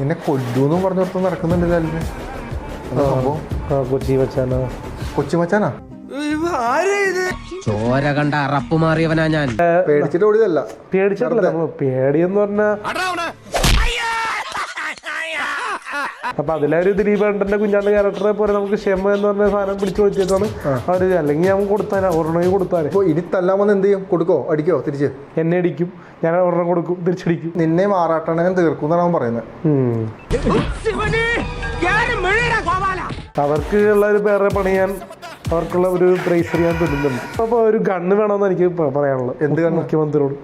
നിന്നെ കൊല്ലൂന്നും പറഞ്ഞോർത്ത് നടക്കുന്നുണ്ട് കാലിന് സംഭവം? കൊച്ചി വെച്ചാനോ? കൊച്ചി മച്ചാനാ ചോര കണ്ട അറപ്പ് മാറിയവനാ ഞാൻ. പേടിച്ചിട്ട് ഓടിയതല്ല. പേടിച്ചിട്ടില്ല പേടിയെന്ന് പറഞ്ഞാ അപ്പൊ അതിലൊരു ദിലീപ് ഏട്ടന്റെ കുഞ്ഞാണ്ട് ക്യാരക്ടറെ പോലെ നമുക്ക് ക്ഷമ എന്ന് പറഞ്ഞ സാധനം പിടിച്ചു വെച്ചിട്ടാണ് അവർ അല്ലെങ്കിൽ ഞാൻ കൊടുത്താൽ ഒരെണ്ണം കൊടുത്താൽ. ഇനി തല്ലാമെന്ന് എന്ത് ചെയ്യും? കൊടുക്കോ? അടിക്കോ? തിരിച്ച്? എന്നെ അടിക്കും. ഞാൻ ഒരെണ്ണം കൊടുക്കും. തിരിച്ചടിക്കും. നിന്നെ മാറാട്ടണനും തീർക്കും എന്നാണ് അവൻ പറയുന്നത്. അവർക്ക് ഉള്ള ഒരു പേരെ പണിയാൻ അവർക്കുള്ള ഒരു പ്രൈസ് ചെയ്യാൻ തുന്നുന്നുണ്ട് അപ്പൊ ഒരു ഗണ്ണ് വേണമെന്ന് എനിക്ക് പറയാനുള്ളത്. എന്ത് gun? മുഖ്യമന്ത്രിയോട്.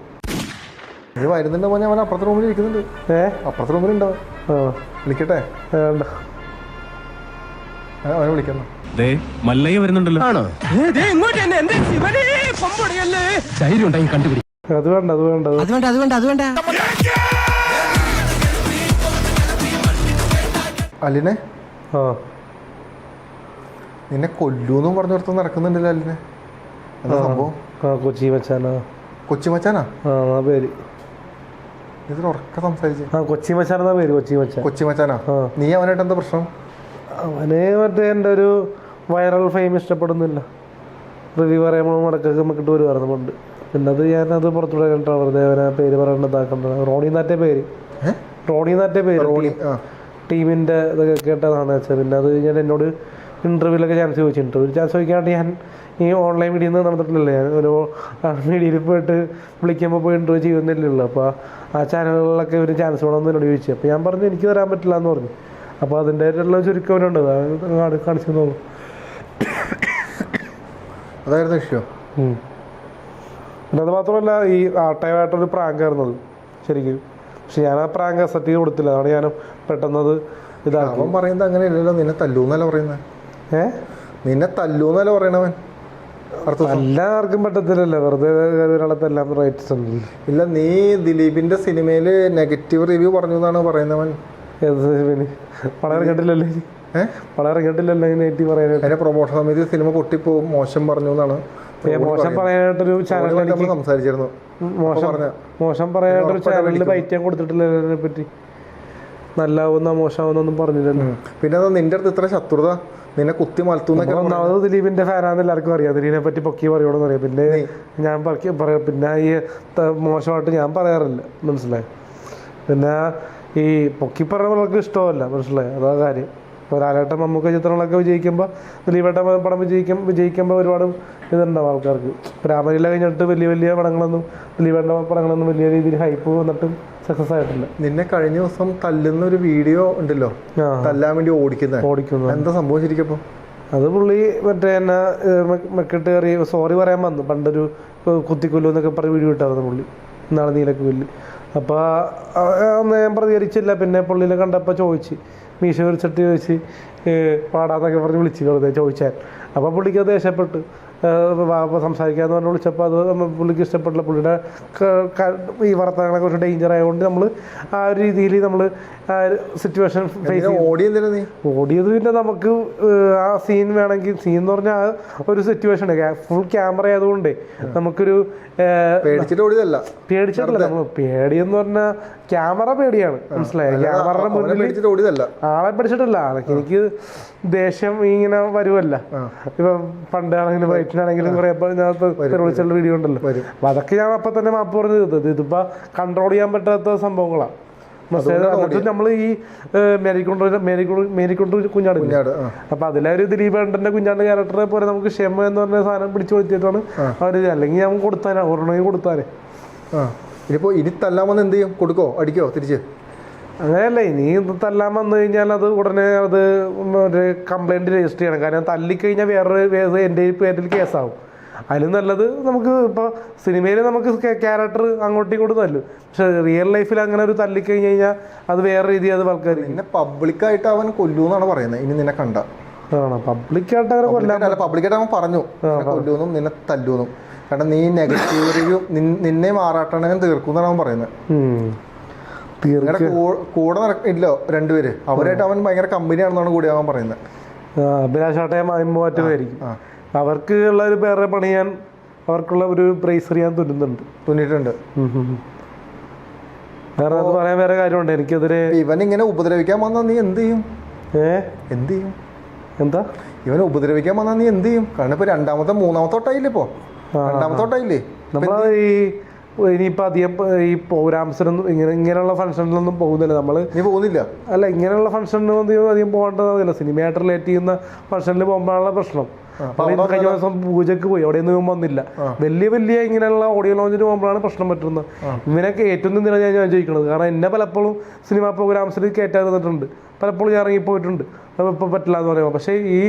ഇത് വരുന്നുണ്ട് മോനെ അവൻ അപ്പുറത്തെ റൂമിൽ ഇരിക്കുന്നുണ്ട്. ഏഹ് അപ്പുറത്തെ റൂമിൽ ഉണ്ടാവും ആ. വിളിക്കട്ടെ? അവനെ വിളിക്കുന്നു മല്ലയ്യ വരുന്നുണ്ടല്ലോ. ആണോ? ധൈര്യം ഉണ്ടെങ്കിൽ കണ്ടുപിടി. അത് വേണ്ട അത് വേണ്ട അത് വേണ്ട അത് വേണ്ട അത് വേണ്ട. അലിനെ? ആ. നിന്നെ കൊല്ലൂന്നും പറഞ്ഞോർത്ത് നടക്കുന്നുണ്ടല്ലോ അലിനെ. എന്താ സംഭവം? കൊച്ചി മച്ചാനാ കൊച്ചി മച്ചാനാ ആ പേര്. സംസാരിച്ച്. ആ കൊച്ചി മച്ചാൻ എന്നാ പേര്? കൊച്ചി മച്ചാൻ. കൊച്ചി മച്ചാനാ? നീ അവനായിട്ട് എന്താ പ്രശ്നം? അവനെ മറ്റേ എന്റെ ഒരു വൈറൽ ഫെയിം ഇഷ്ടപ്പെടുന്നില്ല. റിവ്യൂ പറയുമ്പോൾ മുടക്കൊക്കെ നമുക്കിട്ട് വരുമായിരുന്നു പണ്ട്. പിന്നെ അത് ഞാനത് പുറത്തുവിടാൻ കണ്ടാ വെറുതെ അവനെ പേര് പറയേണ്ടതാക്കേണ്ടത് റോണി നാറ്റെ പേര്? റോണി നാറ്റെ പേര്? റോണി ടീമിന്റെ ടീമിന്റെ ഇതൊക്കെ കേട്ടതാണെന്ന് വെച്ചാൽ പിന്നെ അത് ഞാൻ എന്നോട് ഇന്റർവ്യൂലൊക്കെ ചാൻസ് ചോദിച്ചു ഇന്റർവ്യൂ ചാൻസ് ചോദിക്കാണ്ട് ഞാൻ ഈ ഓൺലൈൻ മീഡിയയിൽ നിന്ന് നടന്നിട്ടില്ലല്ലേ ഞാൻ. ഒരു മീഡിയയിൽ പോയിട്ട് വിളിക്കുമ്പോൾ പോയി ഇന്റർവ്യൂ ചെയ്യുന്നില്ലല്ലോ അപ്പോൾ ആ ചാനലുകളിലൊക്കെ ഒരു ചാൻസ് വേണമെന്ന് എന്നോട് ചോദിച്ചു. അപ്പോൾ ഞാൻ പറഞ്ഞു എനിക്ക് തരാൻ പറ്റില്ല എന്ന് പറഞ്ഞു. അപ്പോൾ അതിന്റെ ആയിട്ടുള്ള ചുരുക്കം അവനുണ്ട് അത് കാണി- കാണിച്ചു തോന്നുന്നു അതായിരുന്നു ഇഷ്യൂ. പിന്നെ അത് മാത്രമല്ല ഈ ആട്ടയമായിട്ടൊരു പ്രാങ്ക് അത്. ശരിക്കും. പക്ഷെ ഞാൻ ആ പ്രാങ്ക് അക്സെപ്റ്റ് ചെയ്ത് കൊടുത്തില്ല. അതാണ് ഞാൻ പെട്ടെന്നത് ഇതാണ് അവൻ പറയുന്നത് അങ്ങനെയല്ലല്ലോ. നിന്നെ തല്ലൂന്നല്ല പറയുന്നത്. ഏഹ് നിന്നെ തല്ലൂന്നല്ല പറയണവൻ? ദിവസം. എല്ലാവർക്കും പറ്റത്തില്ലല്ലോ. വെറുതെ ഒരാളെ എല്ലാം റൈറ്റ്സ് ഉണ്ടല്ലോ ഇല്ല നീ ദിലീപിന്റെ സിനിമയിൽ നെഗറ്റീവ് റിവ്യൂ പറഞ്ഞു എന്നാണ് പറയുന്നവൻ. ഏത് സിനിമയിൽ? ഇനി. ഏഹ് പടം ഇറങ്ങിയിട്ടില്ലല്ലോ നെഗറ്റീവ് പറയാനായിട്ട്. അതിന്റെ പ്രൊമോഷൻ സമയത്ത് സിനിമ പൊട്ടിപ്പോവും. മോശം പറഞ്ഞു എന്നാണ് മോശം പറയാനായിട്ടൊരു ചാനൽ സംസാരിച്ചിരുന്നു. മോശം മോശം പറയാനായിട്ടൊരു ചാനലിൽ പൈറ്റാൻ കൊടുത്തിട്ടില്ല അതിനെ പറ്റി നല്ലാവുന്ന മോശമാവുന്നൊന്നും പറഞ്ഞില്ലല്ലോ. പിന്നെ നിന്റെ അടുത്ത് ഇത്ര ശത്രുത? നിന്നെ കുത്തി മലത്തുന്നൊക്കെ അപ്പോൾ ഒന്നാമത് ദിലീപിന്റെ ഫാനാന്ന് എല്ലാവർക്കും അറിയാം. ദിലീപിനെ പറ്റി പൊക്കി പറയുമെന്ന് അറിയാം. പിന്നെ ഞാൻ പറയാം. പിന്നെ ഈ മോശമായിട്ട് ഞാൻ പറയാറില്ല. മനസ്സിലായി? പിന്നെ ഈ പൊക്കി പറയുന്നവർക്ക് ഇഷ്ടമല്ല. മനസ്സിലായി? അതാ കാര്യം. ഇപ്പോൾ ലാലേട്ടൻ മമ്മൂക്ക ചിത്രങ്ങളൊക്കെ വിജയിക്കുമ്പോൾ ദിലീപേട്ടൻ പടം വിജയിക്കും വിജയിക്കുമ്പോൾ ഒരുപാട് ഇതുണ്ടാവും ആൾക്കാർക്ക്. രാമലീല കഴിഞ്ഞിട്ട് വലിയ വലിയ പടങ്ങളൊന്നും ദിലീപേട്ട പടങ്ങളൊന്നും വലിയ രീതിയിൽ ഹൈപ്പ് വന്നിട്ടും സക്സസ് ആയിട്ടുണ്ട്. നിന്നെ കഴിഞ്ഞ ദിവസം തല്ലുന്ന ഒരു വീഡിയോ ഉണ്ടല്ലോ തല്ലാൻ വേണ്ടി ഓടിക്കുന്നത് ഓടിക്കുന്നു. എന്താ സംഭവിച്ചിരിക്കപ്പോ? അത് പുള്ളി മറ്റേ എന്നെ മെക്കിട്ട് കയറി സോറി പറയാൻ വന്നു. പണ്ടൊരു കുത്തിക്കൊല്ലു എന്നൊക്കെ പറഞ്ഞ് വീഡിയോ ഇട്ടായിരുന്നു പുള്ളി. ഇന്നാളെ നീലക്ക് പുല്ലി. അപ്പോൾ അന്ന് ഞാൻ പ്രതികരിച്ചില്ല. പിന്നെ പുള്ളിനെ കണ്ടപ്പോൾ ചോദിച്ച് മീശ വിളിച്ചിട്ട് ചോദിച്ച് പാടാന്നൊക്കെ പറഞ്ഞ് വിളിച്ച് വെറുതെ ചോദിച്ചാൽ അപ്പോൾ പുള്ളിക്ക് അത് ദേഷ്യപ്പെട്ടു. സംസാരിക്കാന്ന് പറഞ്ഞ് വിളിച്ചപ്പോൾ അത് പുള്ളിക്ക് ഇഷ്ടപ്പെട്ടില്ല. പുള്ളിയുടെ ഈ വർത്തമാനങ്ങളെ കുറച്ച് ഡേഞ്ചർ ആയതുകൊണ്ട് നമ്മൾ ആ ഒരു രീതിയിൽ നമ്മൾ ആ ഒരു സിറ്റുവേഷൻ ഫേസ് നിന്നെ ഓടി എന്തിനാ നീ? ഓടിയത് പിന്നെ നമുക്ക് ആ സീൻ വേണമെങ്കിൽ സീൻ എന്ന് പറഞ്ഞാൽ ഒരു സിറ്റുവേഷൻ ഫുൾ ക്യാമറ ആയതുകൊണ്ട് നമുക്കൊരു പേടിച്ചിട്ട് ഓടിയതല്ല. പേടിച്ചിട്ടില്ല നമ്മൾ പേടിയെന്ന് പറഞ്ഞാൽ ക്യാമറ പേടിയാണ്. മനസ്സിലായോ? ക്യാമറയുടെ മുന്നിൽ ഓടിയതല്ല. ആളെ പഠിച്ചിട്ടില്ല ആൾക്ക് എനിക്ക് ദേഷ്യം ഇങ്ങനെ വരുമല്ല ഇപ്പൊ പണ്ട് ആണെങ്കിലും ഇതിനകത്ത് കുറെ വിളിച്ചുള്ള വീഡിയോ ഉണ്ടല്ലോ. അപ്പൊ അതൊക്കെ ഞാൻ അപ്പൊ തന്നെ മാപ്പ് പറഞ്ഞു തീർത്തത് ഇതിപ്പോ കൺട്രോൾ ചെയ്യാൻ പറ്റാത്ത സംഭവങ്ങളാണ് എന്നിട്ട് നമ്മൾ ഈ മേരിക്കൊണ്ടു മേരിക്കൊണ്ട് മേരിക്കൊണ്ട് കുഞ്ഞാട് കുഞ്ഞാട് അപ്പൊ അതിലൊരു ദിലീപ് ഏട്ടന്റെ കുഞ്ഞാണ്ട് ക്യാരക്ടറെ പോലെ നമുക്ക് ക്ഷമ എന്ന് പറഞ്ഞ സാധനം പിടിച്ചു കൊടുത്തിട്ടാണ് അവർ അല്ലെങ്കിൽ ഞാൻ കൊടുത്താനാ ഒരെണ്ണം കൊടുത്താനെ. ഇനിയിപ്പോ ഇനി തല്ലാമെന്ന് എന്ത് ചെയ്യും? കൊടുക്കോ? അടിക്കോ? തിരിച്ച്? അങ്ങനെയല്ല ഇനി തല്ലാൻ വന്നു കഴിഞ്ഞാൽ അത് ഉടനെ അത് ഒരു കംപ്ലൈന്റ് രജിസ്റ്റർ ചെയ്യണം. കാരണം തല്ലിക്കഴിഞ്ഞാൽ വേറൊരു കേസ് എന്റെ പേരിൽ കേസാവും. അതിലും നല്ലത് നമുക്ക് ഇപ്പോൾ സിനിമയിൽ നമുക്ക് ക്യാരക്ടർ അങ്ങോട്ടും ഇങ്ങോട്ടും തല്ലും. പക്ഷെ റിയൽ ലൈഫിൽ അങ്ങനെ ഒരു തല്ലിക്കഴിഞ്ഞ് കഴിഞ്ഞാൽ അത് വേറെ രീതി അത് ആൾക്കാർ പിന്നെ പബ്ലിക്കായിട്ട് അവൻ കൊല്ലൂന്നാണ് പറയുന്നത്. ഇനി നിന്നെ കണ്ട. ആണോ? പബ്ലിക്കായിട്ട് അങ്ങനെ കൊല്ലാൻ പബ്ലിക്കായിട്ട് അവൻ പറഞ്ഞു. കൊല്ലൂന്നും നിന്നെ തല്ലൂന്നും കാരണം നീ നെഗറ്റീവ് റിവ്യൂ നിന്നെ മാറാട്ടണനും തീർക്കും എന്നാണ് അവൻ പറയുന്നത്. കൂടെ നടക്കില്ലോ രണ്ടുപേര്. അവരായിട്ട് അവൻ ഭയങ്കര കമ്പനിയാണെന്നാണ് കൂടി അവൻ പറയുന്നത്. ആ, അഭിലാഷ് ആട്ടയെ മാറ്റുമായിരിക്കും അവർക്ക് ഉള്ള ഒരു പേരെ പണിയാൻ അവർക്കുള്ള ഒരു പ്രൈസ് അറിയാൻ തുന്നുന്നുണ്ട്. തുന്നിയിട്ടുണ്ട്. ഉം. വേറെ അത് പറയാൻ വേറെ കാര്യമുണ്ട്. എനിക്കെതിരെ ഇവൻ ഇങ്ങനെ ഉപദ്രവിക്കാൻ വന്നാൽ നീ എന്ത് ചെയ്യും? ഏ? എന്ത് ചെയ്യും? എന്താ? ഇവനെ ഉപദ്രവിക്കാൻ വന്നാൽ നീ എന്ത് ചെയ്യും? കാരണം ഇപ്പൊ രണ്ടാമത്തെ മൂന്നാമത്തെ തൊട്ടായില്ലേ ഇപ്പോ? രണ്ടാമത്തെ തൊട്ടായില്ലേ നമ്മൾ ഈ ഇനിയിപ്പോൾ അധികം ഈ പ്രോഗ്രാംസിനൊന്നും ഇങ്ങനെ ഇങ്ങനെയുള്ള ഫംഗ്ഷനിലൊന്നും പോകുന്നില്ല നമ്മൾ നീ പോകുന്നില്ല. അല്ല ഇങ്ങനെയുള്ള ഫംഗ്ഷനിൽ അധികം പോകേണ്ടതില്ല സിനിമയായിട്ട് റിലേറ്റ് ചെയ്യുന്ന ഫംഗ്ഷനിൽ പോകുമ്പോഴുള്ള പ്രശ്നം. കഴിഞ്ഞ ദിവസം പൂജക്ക് പോയി. അവിടെ ഒന്നും വന്നില്ല. വലിയ വലിയ ഇങ്ങനെയുള്ള ഓഡിയോ ലോഞ്ചിന് പോകുമ്പോഴാണ് പ്രശ്നം പറ്റുന്നത്. ഇവനൊക്കെ ഏറ്റവും നിന്ന് ഞാൻ ഞാൻ ചോദിക്കുന്നത്. കാരണം എന്നെ പലപ്പോഴും സിനിമാ പ്രോഗ്രാംസിൽ കയറ്റാൻ തന്നിട്ടുണ്ട്. പലപ്പോഴും ഞാൻ ഇറങ്ങിപ്പോയിട്ടുണ്ട്. ഇപ്പോൾ പറ്റില്ല എന്ന് പറയുമ്പോൾ പക്ഷേ ഈ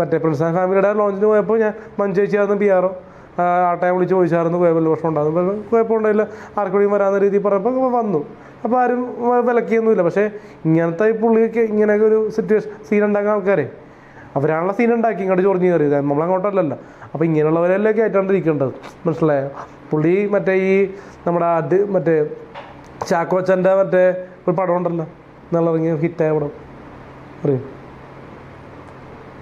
മറ്റേ പ്രിൻസ് ഫാമിലിയുടെ ലോഞ്ചിന് പോയപ്പോൾ ഞാൻ മഞ്ചേച്ചിയായിരുന്നു പി ആറോ ആ ടൈം വിളിച്ച് ചോദിച്ചായിരുന്നു കുഴപ്പമില്ല പ്രശ്നം ഉണ്ടാകുന്നു കുഴപ്പമുണ്ടായില്ല. ആർക്കും വരാവുന്ന രീതിയിൽ പറഞ്ഞപ്പോൾ വന്നു. അപ്പോൾ ആരും വിലക്കിയൊന്നുമില്ല. പക്ഷേ ഇങ്ങനത്തെ ഈ പുള്ളിയൊക്കെ ഇങ്ങനെയൊക്കെ ഒരു സിറ്റുവേഷൻ സീൻ ഉണ്ടാക്കുന്ന ആൾക്കാരെ. അവരാണല്ലോ സീൻ ഉണ്ടാക്കി ഇങ്ങോട്ട് ചൊറിഞ്ഞ് കയറിയത്. നമ്മളങ്ങോട്ടല്ലല്ലോ അപ്പോൾ ഇങ്ങനെയുള്ളവരെല്ലാം കയറ്റാണ്ടിരിക്കേണ്ടത്? മനസ്സിലായോ? പുള്ളി മറ്റേ ഈ നമ്മുടെ അത് മറ്റേ ചാക്കോച്ചന്റെ മറ്റേ ഒരു പടം ഉണ്ടല്ലോ. നല്ല ഇറങ്ങിയ ഹിറ്റായ പടം. അറിയോ?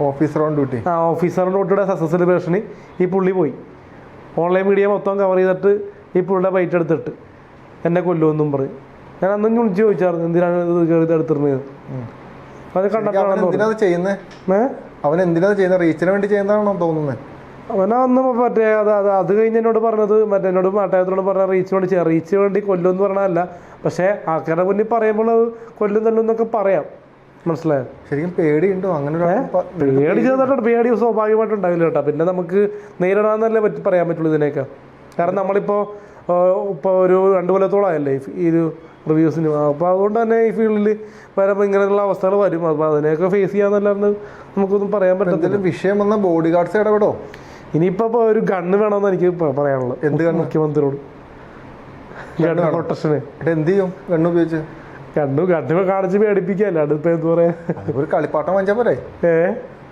ഓഫീസർ ഓൺ ഡ്യൂട്ടി ആ ഓഫീസർ ഓൺ ഡ്യൂട്ടിയുടെ സക്സസ് സെലിബ്രേഷന് ഈ പുള്ളി പോയി. ഓൺലൈൻ മീഡിയ മൊത്തം കവർ ചെയ്തിട്ട് ഈ പുള്ളിയുടെ ബൈറ്റ് എടുത്തിട്ട് എന്നെ കൊല്ലുമെന്നും പറയും ഞാൻ അന്നും വിളിച്ച് ചോദിച്ചായിരുന്നു എന്തിനാണ് ഇത് കയറി എടുത്തിരുന്നത് അത് അവൻ കണ്ടപ്പോഴാണ് എന്തിനാ ചെയ്യുന്നത് ഏ? അവൻ എന്തിനാ ചെയ്യുന്നത് റീച്ചിന് വേണ്ടി ചെയ്യുന്നതാണോ തോന്നുന്നത് അവനാ അന്ന് മറ്റേ അത് അത് അത് കഴിഞ്ഞ് എന്നോട് പറഞ്ഞത് മറ്റേ എന്നോട് മാട്ടായത്തിനോട് പറഞ്ഞ റീച്ച് വേണ്ടി ചെയ്യാം. റീച്ച് വേണ്ടി കൊല്ലുമെന്ന് പറഞ്ഞതല്ല. പക്ഷേ ആൾക്കാരുടെ മുന്നിൽ പറയുമ്പോൾ കൊല്ലും തല്ലും എന്നൊക്കെ പറയാം. മനസ്സിലായോ? ശരിക്കും പേടിയുണ്ടോ? അങ്ങനെ പേടി ചെയ്തിട്ടുണ്ട് പേടി സ്വാഭാവികമായിട്ട് ഉണ്ടാവില്ല കേട്ടോ. പിന്നെ നമുക്ക് നേരിടാന്നല്ലേ പറ്റി പറയാൻ പറ്റുള്ളൂ ഇതിനെയൊക്കെ. കാരണം നമ്മളിപ്പോ ഇപ്പോൾ ഒരു രണ്ടു കൊല്ലത്തോളമായല്ലേ ഈ- ഈ ഒരു റിവ്യൂസിന് അപ്പോൾ അതുകൊണ്ട് തന്നെ ഈ ഫീൽഡിൽ വരുമ്പോൾ ഇങ്ങനെയുള്ള അവസ്ഥകൾ വരും. അപ്പോൾ അതിനെയൊക്കെ ഫേസ് ചെയ്യാന്നല്ലാണ്ട് നമുക്കൊന്നും പറയാൻ പറ്റത്തില്ല. വിഷയം വന്ന ബോഡി ഗാർഡ്സ് ഇടപെടോ? ഇനിയിപ്പോൾ ഒരു ഗണ്ണ് വേണമെന്ന് എനിക്ക് പറയാനുള്ളത്. എന്ത്? മുഖ്യമന്ത്രിയോട്. ഗണ്ണ് പ്രൊട്ടക്ഷന് എന്നിട്ട് എന്ത് ചെയ്യും? ഗണ്ണ് ഉപയോഗിച്ച്? ഗണ്ണ് ഗണ്ണ് കാണിച്ച് പേടിപ്പിക്കല്ല അതിപ്പോൾ എന്ത് പറയാ? ഒരു കളിപ്പാട്ടം വാങ്ങിച്ച പോരെ? ഏ?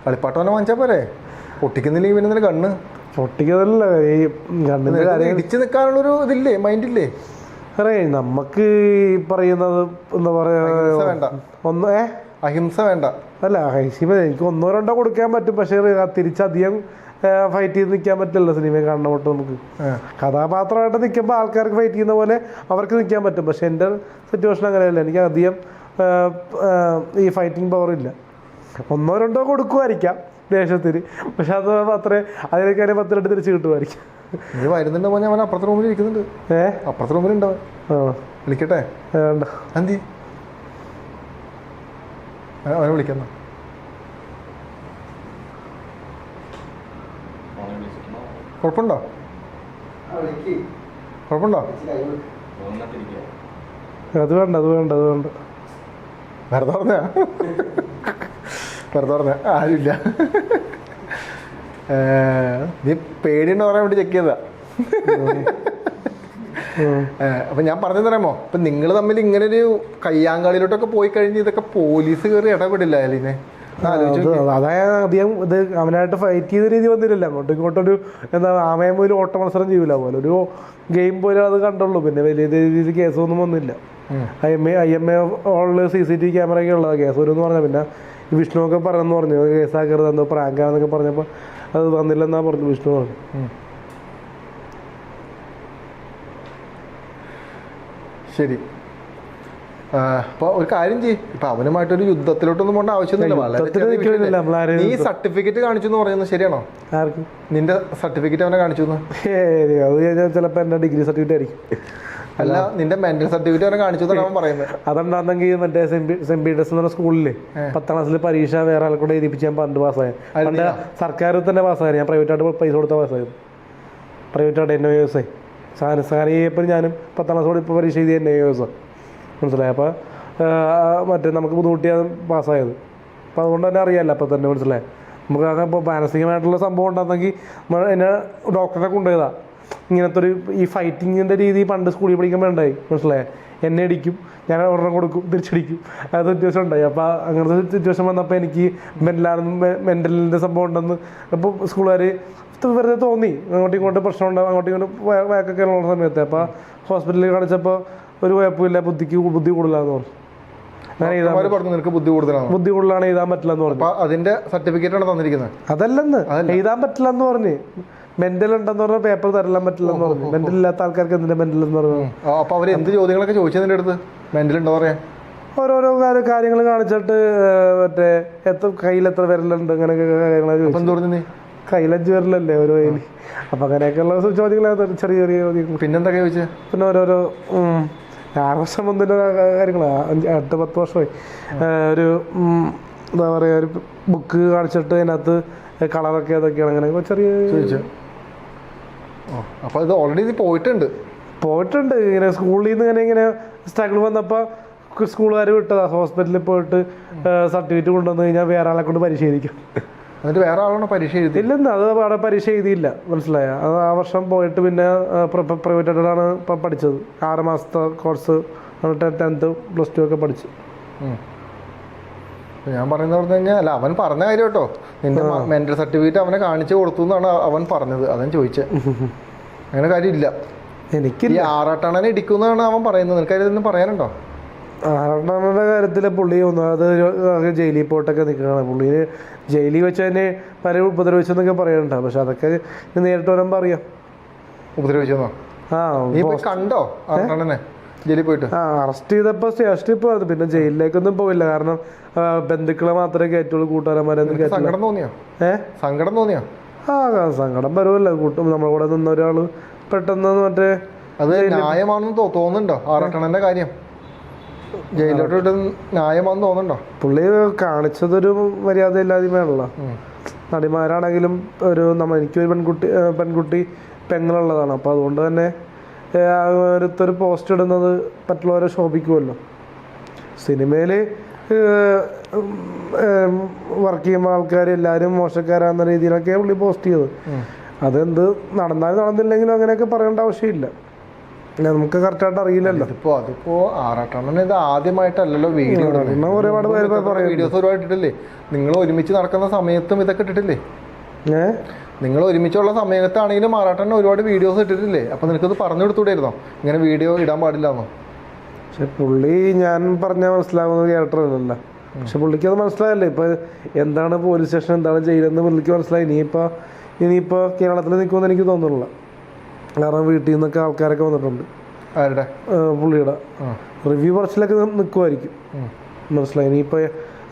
കളിപ്പാട്ടം തന്നെ വാങ്ങിച്ചാ പോരെ? പൊട്ടിക്കുന്നില്ലെങ്കിൽ പിന്നെ കണ്ണ്. പൊട്ടിക്കതല്ല ഈ കണ്ണിന്റെ ഇടിച്ചു നിൽക്കാനുള്ളൊരു ഇതില്ലേ മൈൻഡില്ലേ അറേ നമുക്ക് ഈ പറയുന്നത് എന്താ പറയാ വേണ്ട. ഒന്ന് ഏ? അഹിംസ വേണ്ട. അല്ല അഹിംസ എനിക്ക് ഒന്നോ രണ്ടോ കൊടുക്കാൻ പറ്റും പക്ഷേ തിരിച്ചധികം ഫൈറ്റ് ചെയ്ത് നിൽക്കാൻ പറ്റില്ല സിനിമ കാണുന്ന തൊട്ട് നമുക്ക്. കഥാപാത്രമായിട്ട് നിൽക്കുമ്പോൾ ആൾക്കാർക്ക് ഫൈറ്റ് ചെയ്യുന്ന പോലെ അവർക്ക് നിൽക്കാൻ പറ്റും. പക്ഷെ എന്റെ സിറ്റുവേഷൻ അങ്ങനെയല്ല. എനിക്ക് അധികം ഈ ഫൈറ്റിംഗ് പവർ ഇല്ല. ഒന്നോ രണ്ടോ കൊടുക്കുമായിരിക്കാം ദേശത്തിന് പക്ഷെ അത് അത്രേ പത്ത് ലെട്ട് തിരിച്ച് കിട്ടുമായിരിക്കും. നീ വരുന്നുണ്ട് മോനെ അവൻ അപ്പുറത്തെ റൂമിൽ ഇരിക്കുന്നുണ്ട്. ഏ? അപ്പുറത്തെ റൂമിൽ വിളിക്കട്ടെ? എന്തി അവനെ വിളിക്കുന്ന കുഴപ്പമുണ്ടോ? കുഴപ്പമുണ്ടോ? അത് വേണ്ട അത് വേണ്ട അത് വേണ്ട. വെറുതെ പറഞ്ഞ? വെറുതെ പറഞ്ഞ? ആരുമില്ല. നീ പേടിയുണ്ടോ പറയാൻ വേണ്ടി ചെക്ക് ചെയ്താ അപ്പൊ ഞാൻ പറഞ്ഞു തരാമോ അപ്പൊ നിങ്ങൾ തമ്മിൽ ഇങ്ങനെ ഒരു കയ്യാങ്കളിയിലോട്ടൊക്കെ പോയി കഴിഞ്ഞ് ഇതൊക്കെ പോലീസ് കയറി ഇടപെടില്ല അത് അതായത് അധികം ഇത് അവനായിട്ട് ഫൈറ്റ് ചെയ്ത രീതി വന്നിട്ടില്ല അങ്ങോട്ടും ഇങ്ങോട്ടൊരു എന്താ ആമയം പോലും ഓട്ട മത്സരം ചെയ്യൂല പോലെ. ഒരു ഗെയിം പോലും അത് കണ്ടുള്ളൂ. പിന്നെ വലിയ രീതിയിൽ കേസൊന്നും വന്നില്ല. I M A I M A ഉള്ള സി സി ടി വി ക്യാമറയൊക്കെ ഉള്ളത്. കേസ് വരും എന്ന് പറഞ്ഞാൽ പിന്നെ വിഷ്ണു ഒക്കെ പറഞ്ഞു. പറഞ്ഞു കേസാക്കരുത് എന്തോ പ്രാങ്കാന്നൊക്കെ പറഞ്ഞപ്പോൾ അത് വന്നില്ലെന്നാ പറഞ്ഞു വിഷ്ണു പറഞ്ഞു. ശരി. ആ, അപ്പൊ ഒരു കാര്യം ചെയ്യും. ഇപ്പൊ അവനുമായിട്ടൊരു യുദ്ധത്തിലോട്ടൊന്നും പോകേണ്ട ആവശ്യമൊന്നുമില്ല. വളരെ നീ സർട്ടിഫിക്കറ്റ് കാണിച്ചു എന്ന് പറയുന്നത് ശരിയാണോ? നിന്റെ സർട്ടിഫിക്കറ്റ് അവനെ കാണിച്ചു അത് കഴിഞ്ഞാൽ ചിലപ്പോൾ എന്റെ ഡിഗ്രി സർട്ടിഫിക്കറ്റ് ആയിരിക്കും. അല്ല നിന്റെ മെന്റൽ സർട്ടിഫിക്കറ്റ് അവനെ കാണിച്ചു അവൻ പറയുന്നത്. അതുണ്ടാകുന്നെങ്കിൽ മറ്റേ സെന്റ് പീറ്റേഴ്സ് എന്ന് പറഞ്ഞ സ്കൂളിൽ പത്താം ക്ലാസ്സിൽ പരീക്ഷ വേറെ ആൾക്കൂടെ കൂടെ എഴുതിപ്പിച്ച് ഞാൻ പണ്ട് പാസ്സായ. പണ്ട്? സർക്കാർ തന്നെ പാസ്സായത് ഞാൻ പ്രൈവറ്റ് ആയിട്ട് പൈസ കൊടുത്ത പാസ്സായത്. പ്രൈവറ്റായിട്ട് എൻ ഒ എസ് ഐ സാധനം സാധനം ചെയ്യപ്പോൾ ഞാനും പത്താം ക്ലാസ് കൂടെ ഇപ്പോൾ പരീക്ഷ എഴുതിയ എൻ ഒ എസ് മനസ്സിലായി? അപ്പോൾ മറ്റേ നമുക്ക് ബുദ്ധിമുട്ടിയാണ് പാസ്സായത്. അപ്പോൾ അതുകൊണ്ട് തന്നെ അറിയാമല്ലോ അപ്പോൾ തന്നെ മനസ്സിലായി? നമുക്ക് അങ്ങനെ ഇപ്പോൾ മാനസികമായിട്ടുള്ള സംഭവം ഉണ്ടെന്നെങ്കിൽ നമ്മ- എന്നെ ഡോക്ടറെ കൊണ്ടുപോയതാണ് ഇങ്ങനത്തെ ഒരു ഈ ഫൈറ്റിങ്ങിന്റെ രീതി പണ്ട് സ്കൂളിൽ പഠിക്കുമ്പോൾ ഉണ്ടായി മനസ്സിലായി? എന്നെ അടിക്കും ഞാൻ ഒരെണ്ണം കൊടുക്കും തിരിച്ചടിക്കും. അത് സിറ്റുവേഷൻ ഉണ്ടായി. അപ്പോൾ അങ്ങനത്തെ സിറ്റുവേഷൻ വന്നപ്പോൾ എനിക്ക് മെന്റലാണെന്ന് മെന്റലിന്റെ സംഭവം ഉണ്ടെന്ന് അപ്പോൾ സ്കൂളുകാർ വെറുതെ തോന്നി. അങ്ങോട്ടും ഇങ്ങോട്ടും പ്രശ്നം ഉണ്ടാവും അങ്ങോട്ടും ഇങ്ങോട്ടും വയക്കൊക്കെ ഉള്ള സമയത്ത്. അപ്പോൾ ഹോസ്പിറ്റലിൽ കാണിച്ചപ്പോൾ ഒരു കുഴപ്പമില്ല ബുദ്ധിക്ക് ബുദ്ധി കൂടുതലാന്ന് പറഞ്ഞു. അങ്ങനെ പറഞ്ഞു നിനക്ക് ബുദ്ധി കൂടുതലാണ് ബുദ്ധി കൂടുതലാണ് എഴുതാൻ പറ്റില്ല എന്ന് പറഞ്ഞു അതിന്റെ സർട്ടിഫിക്കറ്റ് ആണ് തന്നിരിക്കുന്നത്. അതല്ലെന്ന്. എഴുതാൻ പറ്റില്ല എന്ന് പറഞ്ഞു. മെന്റൽ ഉണ്ടെന്ന് പറഞ്ഞ പേപ്പർ തരലാൻ പറ്റില്ല എന്ന് പറഞ്ഞു. മെന്റൽ ഇല്ലാത്ത ആൾക്കാർക്ക് എന്തിന്റെ മെന്റൽ എന്ന് പറഞ്ഞു അപ്പൊ അവർ എന്ത് ചോദ്യങ്ങളൊക്കെ ചോദിച്ചതിന്റെ അടുത്ത്? മെന്റൽ ഉണ്ടോ പറയാ ഓരോരോ കാര്യങ്ങൾ കാണിച്ചിട്ട് മറ്റേ എത്ര കയ്യിൽ എത്ര വിരലുണ്ട് അങ്ങനെയൊക്കെ കാര്യങ്ങൾ നീ? കയ്യിലഞ്ച് വിരലല്ലേ ഓരോ കയ്യിൽ അപ്പൊ അങ്ങനെയൊക്കെയുള്ള ചോദ്യങ്ങളാണ് ചെറിയ ചെറിയ ചോദ്യങ്ങൾ പിന്നെന്തൊക്കെ ചോദിച്ചേ? പിന്നെ ഓരോരോ വർഷം മുന്തിന്റെ കാര്യങ്ങളാണ് അഞ്ച് എട്ട് പത്ത് വർഷമായി. ഒരു എന്താ പറയുക ഒരു ബുക്ക് കാണിച്ചിട്ട് അതിനകത്ത് കളറൊക്കെ അതൊക്കെയാണ് അങ്ങനെ ചെറിയ അപ്പോൾ ഇത് ഓൾറെഡി ഇത് പോയിട്ടുണ്ട്. പോയിട്ടുണ്ട്. ഇങ്ങനെ സ്കൂളിൽ നിന്ന് ഇങ്ങനെ ഇങ്ങനെ സ്ട്രഗിൾ വന്നപ്പോൾ സ്കൂളുകാർ വിട്ടതാ. ഹോസ്പിറ്റലിൽ പോയിട്ട് സർട്ടിഫിക്കറ്റ് കൊണ്ടുവന്ന് കഴിഞ്ഞാൽ വേറെ ആളെ കൊണ്ട് പരിശീലിക്കും. എന്നിട്ട് വേറെ ആളാണോ പരീക്ഷ എഴുതി ഇല്ലെന്ന് അത് അവിടെ പരീക്ഷ എഴുതിയില്ല മനസ്സിലായ. അത് ആ വർഷം പോയിട്ട് പിന്നെ പ്രൈവറ്റ് ആയിട്ടാണ് ഇപ്പം പഠിച്ചത്. ആറ് മാസത്തെ കോഴ്സ് ടെൻത്ത് പ്ലസ് ടു ഒക്കെ പഠിച്ചു. ഞാൻ പറയുന്നത് പറഞ്ഞു കഴിഞ്ഞാൽ അല്ല അവൻ പറഞ്ഞ കാര്യം കേട്ടോ. നിന്റെ മെന്റൽ സർട്ടിഫിക്കറ്റ് അവനെ കാണിച്ചു കൊടുത്തു എന്നാണ് അവൻ പറഞ്ഞത്. അതാണ് ചോദിച്ചത് അങ്ങനെ കാര്യമില്ല. ഈ ആറാട്ടാണെ ആറാട്ടണനെ ഇടിക്കുന്നതാണ് അവൻ പറയുന്നത്. നിനക്ക് അതിലൊന്നും പറയാനുണ്ടോ? ആറെണ്ണങ്ങളുടെ കാര്യത്തിൽ പുള്ളി ഒന്നാമത് അത് ജയിലിൽ പോയിട്ടൊക്കെ നിൽക്കുകയാണ്. പുള്ളി ജയിലിൽ വെച്ച് തന്നെ പല ഉപദ്രവിച്ചെന്നൊക്കെ പറയുന്നുണ്ട്. പക്ഷെ അതൊക്കെ നേരിട്ട് വരുമ്പോൾ അറിയാം ഉപദ്രവിച്ചെന്നോ? ആ കണ്ടോ ജയിലിൽ പോയിട്ട്? ആ അറസ്റ്റ് ചെയ്തപ്പോൾ സ്റ്റേഷനിൽ പോയത് പിന്നെ ജയിലിലേക്കൊന്നും പോയില്ല. കാരണം ബന്ധുക്കളെ മാത്രമേ കയറ്റുള്ളൂ കൂട്ടുകാരന്മാരൊന്നും സങ്കടം തോന്നിയോ? ഏ? സങ്കടം തോന്നിയോ? ആ സങ്കടം വരുമല്ലോ കൂട്ടും നമ്മുടെ കൂടെ നിന്ന ഒരാൾ പെട്ടെന്ന് മറ്റേ അത് ന്യായമാണെന്ന് തോന്നുന്നുണ്ടോ ആറാട്ടണന്റെ കാര്യം? ജയിലിലോട്ട് വിട്ട് ന്യായമാണെന്ന് തോന്നുന്നുണ്ടോ? പുള്ളി കാണിച്ചതൊരു മര്യാദ ഇല്ലായ്മയാണല്ലോ നടിമാരാണെങ്കിലും ഒരു നമ്മ എനിക്കൊരു പെൺകുട്ടി പെൺകുട്ടി പെങ്ങളുള്ളതാണ്. അപ്പോൾ അതുകൊണ്ട് തന്നെ ഒരു പോസ്റ്റ് ഇടുന്നത് മറ്റുള്ളവരെ ശോഭിക്കുമല്ലോ. സിനിമയിൽ വർക്ക് ചെയ്യുമ്പോൾ ആൾക്കാർ എല്ലാവരും മോശക്കാരാന്ന രീതിയിലൊക്കെ പുള്ളി പോസ്റ്റ് ചെയ്തത്. അതെന്ത് നടന്നാലും നടന്നില്ലെങ്കിലും അങ്ങനെയൊക്കെ പറയേണ്ട ആവശ്യമില്ല. പിന്നെ നമുക്ക് കറക്റ്റായിട്ട് അറിയില്ലല്ലോ. ഇപ്പോ അതിപ്പോ ആറാട്ടണ്ണൻ ഇത് ആദ്യമായിട്ടല്ലല്ലോ വീഡിയോ ഒരുപാട് പേര് വീഡിയോസ് ഒരുപാട് ഇട്ടിട്ടില്ലേ നിങ്ങൾ ഒരുമിച്ച് നടക്കുന്ന സമയത്തും ഇതൊക്കെ ഇട്ടിട്ടില്ലേ? ഏ? നിങ്ങൾ ഒരുമിച്ചുള്ള സമയത്താണെങ്കിലും ആറാട്ടണ്ണൻ ഒരുപാട് വീഡിയോസ് ഇട്ടിട്ടില്ലേ? അപ്പൊ നിനക്കത് പറഞ്ഞു കൊടുത്തൂടായിരുന്നോ ഇങ്ങനെ വീഡിയോ ഇടാൻ പാടില്ലാന്നോ? പക്ഷെ പുള്ളി ഞാൻ പറഞ്ഞാൽ മനസ്സിലാവുന്ന ക്യാരക്ടർ അല്ലല്ല. പക്ഷെ പുള്ളിക്ക് അത് മനസ്സിലായല്ലേ? ഇപ്പൊ എന്താണ് പോലീസ് സ്റ്റേഷൻ എന്താണ് ചെയ്യുന്നത് പുള്ളിക്ക് മനസ്സിലായി. ഇനിയിപ്പോ ഇനിയിപ്പോ കേരളത്തിൽ നിൽക്കുമെന്ന് എനിക്ക് തോന്നുന്നില്ല. കാരണം വീട്ടിൽ നിന്നൊക്കെ ആൾക്കാരൊക്കെ വന്നിട്ടുണ്ട്. ആരുടെ? പുള്ളിയുടെ. റിവ്യൂ പറച്ചിലൊക്കെ നിൽക്കുമായിരിക്കും മനസ്സിലായി? ഇനിയിപ്പോൾ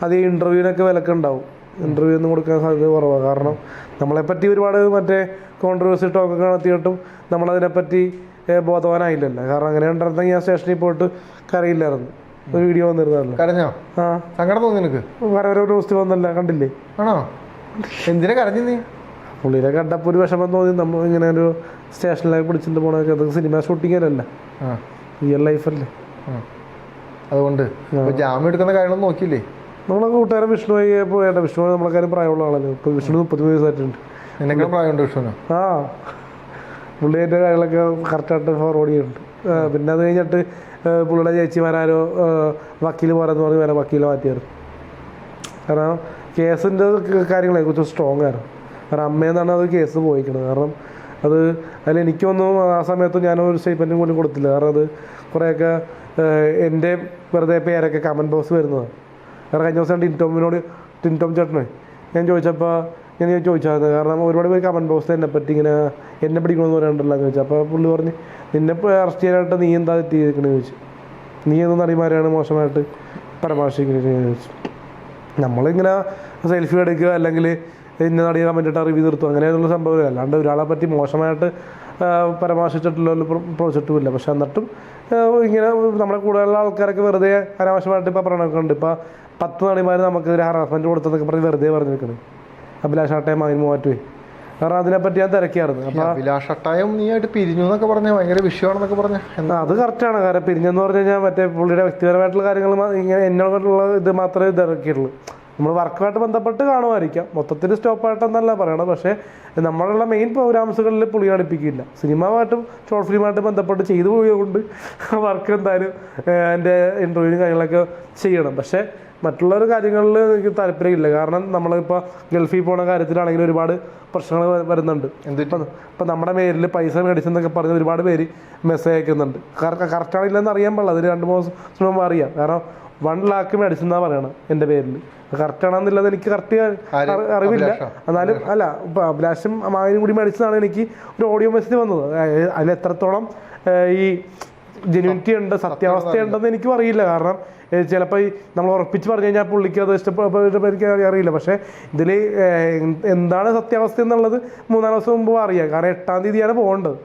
അത് ഇന്റർവ്യൂവിനൊക്കെ വിലക്ക് ഉണ്ടാവും. ഇന്റർവ്യൂ ഒന്നും കൊടുക്കാൻ സാധ്യത കുറവാണ് കാരണം നമ്മളെപ്പറ്റി ഒരുപാട് മറ്റേ കോൺട്രവേഴ്സി ടോക്കൊക്കെ നടത്തിയിട്ടും നമ്മളതിനെപ്പറ്റി ബോധവാനായില്ലല്ലോ. കാരണം അങ്ങനെ ഉണ്ടായിരുന്നെങ്കിൽ ഞാൻ സ്റ്റേഷനിൽ പോയിട്ട് കരയില്ലായിരുന്നു. ഒരു വീഡിയോ വന്നിരുന്നല്ലോ കരഞ്ഞോ? ആ. സങ്കടം തോന്നി നിനക്ക്? വേറെ ഒരു ന്യൂസ് വന്നല്ല. കണ്ടില്ലേ? ആണോ? എന്തിനാ കരഞ്ഞു നീ? പുള്ളിനെ കണ്ടപ്പോൾ ഒരു വിഷമം തോന്നി. നമ്മൾ ഇങ്ങനെ ഒരു സ്റ്റേഷനിലേക്ക് പിടിച്ചിട്ട് പോകണമൊക്കെ അത് സിനിമ ഷൂട്ടിംഗ് ആ. റിയൽ ലൈഫല്ലേ. അതുകൊണ്ട് ജാമ്യം എടുക്കുന്ന കാര്യങ്ങളും നോക്കിയില്ലേ? നമ്മളെ കൂട്ടുകാരൻ വിഷ്ണു പോയേട്ടാ വിഷ്ണു നമ്മളെക്കാരും പ്രായമുള്ള ആളല്ലേ? ഇപ്പൊ വിഷ്ണു മുപ്പത്തിമൂന്ന് വയസ്സായിട്ടുണ്ട്. നിനക്ക് പ്രായമുണ്ട് വിഷ്ണു ആ. പുള്ളിയുടെ കാര്യങ്ങളൊക്കെ കറക്റ്റായിട്ട് ഫോർവേഡ് ചെയ്യുന്നുണ്ട് പിന്നെ അത് കഴിഞ്ഞിട്ട് പുള്ളിയുടെ ചേച്ചിമാരോ വക്കീൽ പോരെന്ന് പറഞ്ഞ് വേറെ വക്കീലെ മാറ്റിയായിരുന്നു. കാരണം കേസിന്റെ കാര്യങ്ങളെ കുറിച്ച് സ്ട്രോങ് ആയിരുന്നു. കാരണം അമ്മയെന്നാണ് അത് കേസ് പോയിക്കുന്നത് കാരണം അത് അതിൽ എനിക്കൊന്നും ആ സമയത്ത് ഒരു സ്റ്റേറ്റ്മെന്റും പോലും കൊടുത്തില്ല. കാരണം അത് കുറേയൊക്കെ എന്റെ വെറുതെ പേരൊക്കെ കമന്റ് ബോക്സ് വരുന്നതാണ് കാരണം കഴിഞ്ഞ ദിവസം ടിൻടോമിനോട് ടിൻടോം ചേട്ടനെ ഞാൻ ചോദിച്ചപ്പോൾ ഞാൻ ഞാൻ ചോദിച്ചായിരുന്നു. കാരണം ഒരുപാട് പേര് കമന്റ് ബോക്സ് എന്നെ പറ്റി ഇങ്ങനെ എന്നെ പിടിക്കണമെന്ന് പറയാനുണ്ടല്ലോ എന്ന് ചോദിച്ചു. അപ്പോൾ പുള്ളി പറഞ്ഞ് നിന്നെ അറസ്റ്റ് ചെയ്യാനായിട്ട് നീ എന്താ തെറ്റിയിരിക്കണെന്ന് ചോദിച്ചു. നീ എന്ന് നടിമാരെയാണ് മോശമായിട്ട് പരാമർശിക്കുന്നത് ചോദിച്ചു. നമ്മളിങ്ങനെ സെൽഫി എടുക്കുക അല്ലെങ്കിൽ ഇന്ന നടിയെ കമന്റിട്ട് റിവ്യൂ നിർത്തുക അങ്ങനെയുള്ള സംഭവം അല്ലാണ്ട് ഒരാളെ പറ്റി മോശമായിട്ട് പരാമർശിച്ചിട്ടുള്ള ഒരു പ്രോജക്റ്റും ഇല്ല പക്ഷെ എന്നിട്ടും ഇങ്ങനെ നമ്മുടെ കൂടെയുള്ള ആൾക്കാരൊക്കെ വെറുതെ അനാവശ്യമായിട്ട് ഇപ്പോൾ പറയണൊക്കെ ഇപ്പോൾ പത്ത് നടിമാർ നമുക്ക് ഒരു ഹറാസ്മെന്റ് കൊടുത്തതൊക്കെ പറഞ്ഞ് വെറുതെ പറഞ്ഞിരിക്കണേ. അഭിലാഷ് അട്ടയം മകൻ മാറ്റുവേ കാരണം അതിനെപ്പറ്റി ഞാൻ തിരക്കിയായിരുന്നു. അപ്പോൾ അഭിലാഷ് അട്ടായം നീ ആയിട്ട് പിരിഞ്ഞു എന്നൊക്കെ പറഞ്ഞ. ഭയങ്കര വിഷയമാണെന്നൊക്കെ പറഞ്ഞ. അത് കറക്റ്റാണ് കാരണം പിരിഞ്ഞെന്ന് പറഞ്ഞു കഴിഞ്ഞാൽ മറ്റേ പുള്ളിയുടെ വ്യക്തിപരമായിട്ടുള്ള കാര്യങ്ങൾ ഇങ്ങനെ എന്നോടുള്ള ഇത് മാത്രമേ ഇതാക്കിയുള്ളൂ നമ്മൾ വർക്കുമായിട്ട് ബന്ധപ്പെട്ട് കാണുമായിരിക്കാം. മൊത്തത്തിൽ സ്റ്റോപ്പായിട്ടെന്നല്ല പറയണത്. പക്ഷേ നമ്മളുള്ള മെയിൻ പ്രോഗ്രാംസുകളിൽ പുള്ളി അടുപ്പിക്കില്ല. സിനിമയുമായിട്ടും ഷോർട്ട് ഫിലിമായിട്ട് ബന്ധപ്പെട്ട് ചെയ്തു പോയതുകൊണ്ട് വർക്ക് എന്തായാലും എന്റെ ഇന്റർവ്യൂവും കാര്യങ്ങളൊക്കെ ചെയ്യണം. പക്ഷേ മറ്റുള്ള ഒരു കാര്യങ്ങളിൽ എനിക്ക് താല്പര്യമില്ല. കാരണം നമ്മളിപ്പോൾ ഗൾഫിൽ പോണ കാര്യത്തിലാണെങ്കിൽ ഒരുപാട് പ്രശ്നങ്ങൾ വരുന്നുണ്ട്? ഇപ്പം നമ്മുടെ പേരിൽ പൈസ മേടിച്ചെന്നൊക്കെ പറഞ്ഞ് ഒരുപാട് പേര് മെസ്സേജ് അയക്കുന്നുണ്ട്. കറക്റ്റ് ആണില്ലെന്ന് അറിയാൻ പാടില്ല. അതിന് രണ്ട് മൂന്ന് ദിവസം അറിയാം കാരണം വൺ ലാക്ക് മേടിച്ചെന്നാ പറയണം എന്റെ പേരിൽ കറക്റ്റ് ആണെന്നുള്ളത് എനിക്ക് കറക്റ്റ്? അറിവില്ല? എന്നാലും അല്ല അഭിലാഷം അഭിലാഷും മായനും കൂടി മേടിച്ചതാണ് എനിക്ക് ഒരു ഓഡിയോ മെസ്സേജ് വന്നത്. അതിൽ എത്രത്തോളം ഈ ജെനുവിറ്റി ഉണ്ട് സത്യാവസ്ഥ ഉണ്ടെന്ന് എനിക്കും അറിയില്ല. കാരണം ചിലപ്പോൾ നമ്മൾ ഉറപ്പിച്ച് പറഞ്ഞു കഴിഞ്ഞാൽ പുള്ളിക്ക് അത് ഇഷ്ടപ്പെടുമ്പോൾ എനിക്ക് അറിയില്ല. പക്ഷേ ഇതിൽ എന്താണ് സത്യാവസ്ഥ എന്നുള്ളത് മൂന്നാൽ ദിവസം മുമ്പ് അറിയാം. കാരണം എട്ടാം തീയതിയാണ് പോകേണ്ടത്.